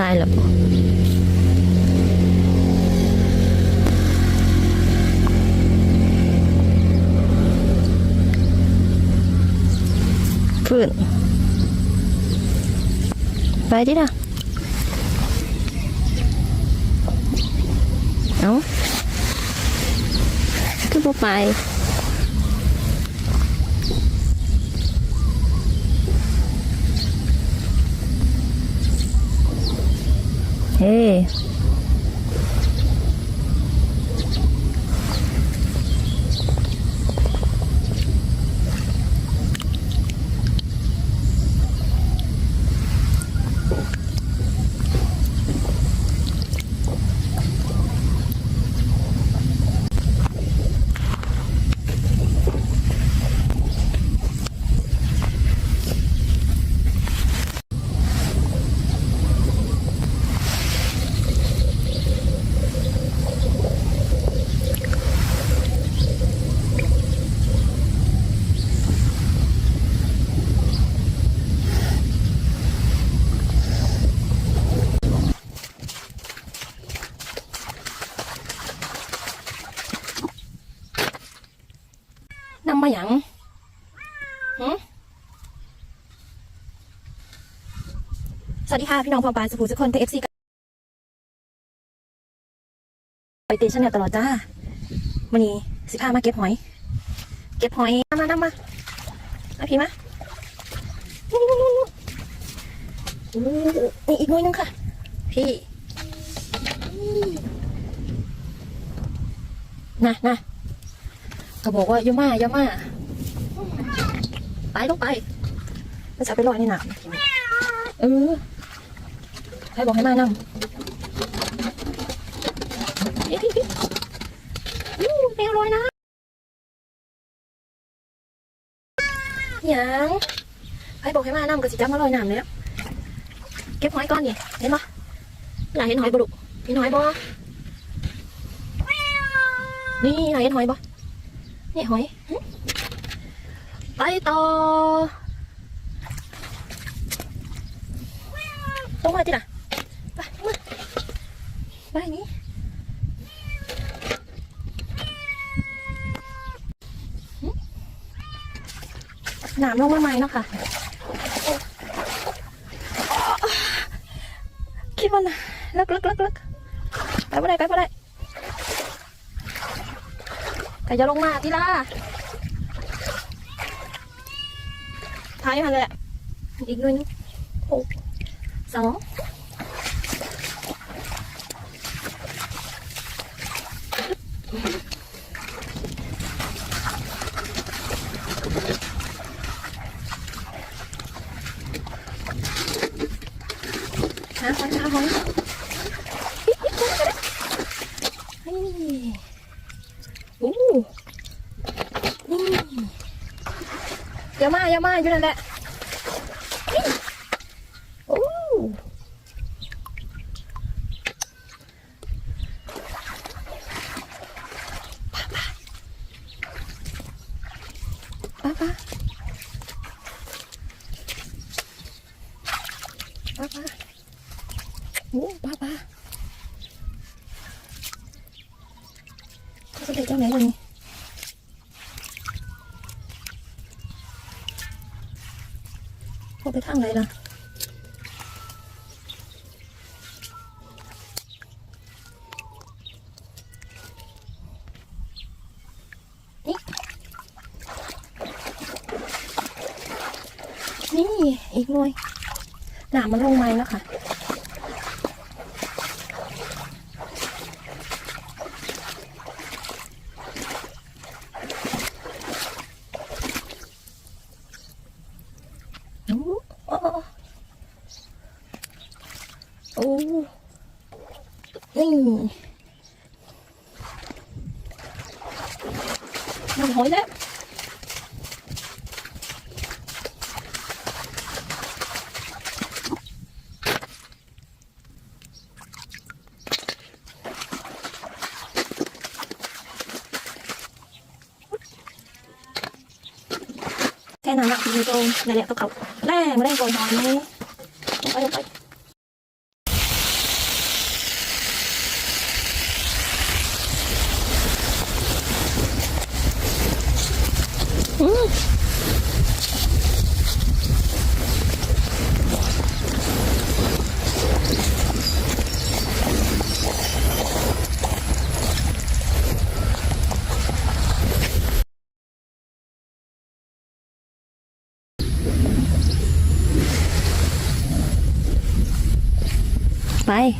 ตายแล้วบ่พื้นไปดิล่ะเอ้าคือบ่ไป เำมาหยังหึสวัสดีค่ะ พี่น้องพอปานสปูทุกคนเทเอฟซีไปเตชันเนี่ยตลอดจ้าวันนี้สิพามาเก็บหอย เก็บหอยมามามามาเอาพี่มานู่นนู่นนู่นนี่อีกน่วยนึงค่ะ พี่ น่ะน่ะ ก็บอกว่าอย่ามาอย่ามาไปลงไปมันจะไปลอยในน้ำเออใครบอกให้มานั่งเอ้ยพี่พี่อู้แมวลอยน้ำหยังใครบอกให้มานั่งก็สิจับมาลอยน้ำแล้วเก็บหอยก่อนนี่เห็นปะอยากเห็นหอยบ่ลูกเห็นหอยบ่นี่อยากเห็นหอยบ่ นี่หอยไปต่อตรงมาที่น่ะไปมาไปนี้หนามลงมาใหม่เนาะค่ะคิดมันเลิกลิกลิกลิกไปบ่ได้ไปบ่ได้ แต่จะลงมาที่ล่ะท้ายมาเลยอะอีกหน่วยนึงหกสองหาหอยหาหอยนี่โอ้ อย่ามาอย่ามาอยู่นั่นแหละนี่โอ้ป้าป้าป้าป้าป้าโอ้ป้าป้าเขาจะไปเจ้าไหนเลยนี่ เขางไหนล่ะนี่นี่ อีกหน่วยหนามมันลงไม้แล้วค่ะ โอ้โอ้โอ้ นี่มันหอยแล้วแค่นั้นละคุณผู้ชมนั่นแ Bye.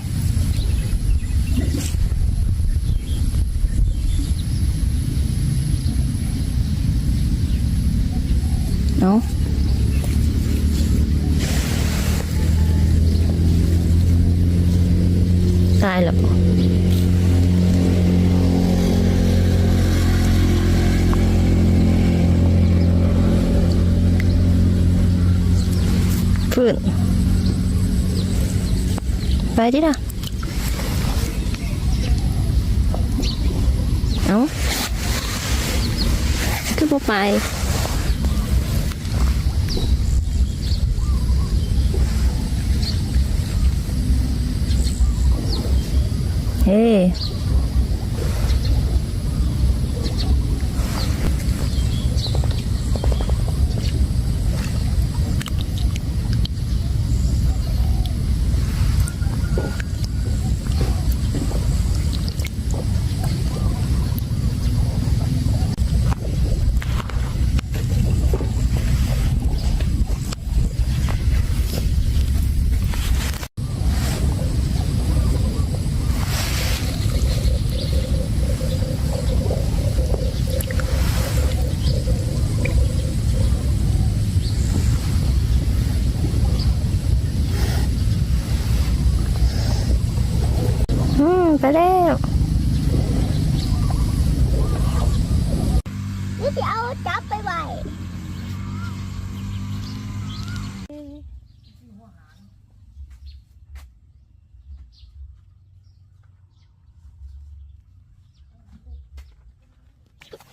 ตายแล้วบ่ฟื้นไปดิล่ะเอาคือบ่ไป เฮ้ ไปแล้วนี่จะเอาจับไปไว้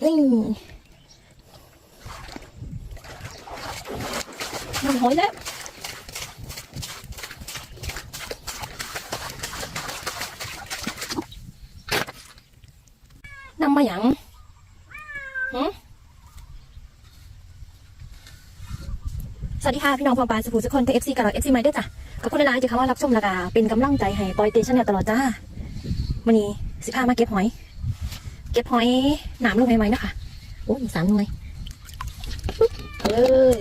นี่มันหอยแล้ว มาอย่างหืสวัสดีค่ะ พี่น้องพอปานสุภูสุคนเทเอฟซีกับเราเอฟซีม่ด้วยจ้ะขอบคุณหลายๆที่เขามารับชมและกาเป็นกำลังใจให้ปอยเตชันเนี่ยตลอดจ้าวันนี้สิพามาเก็บหอย เก็บหอยหนามลงใหม่ๆนะคะโอ้ยมีสามหน่วยเอาเลย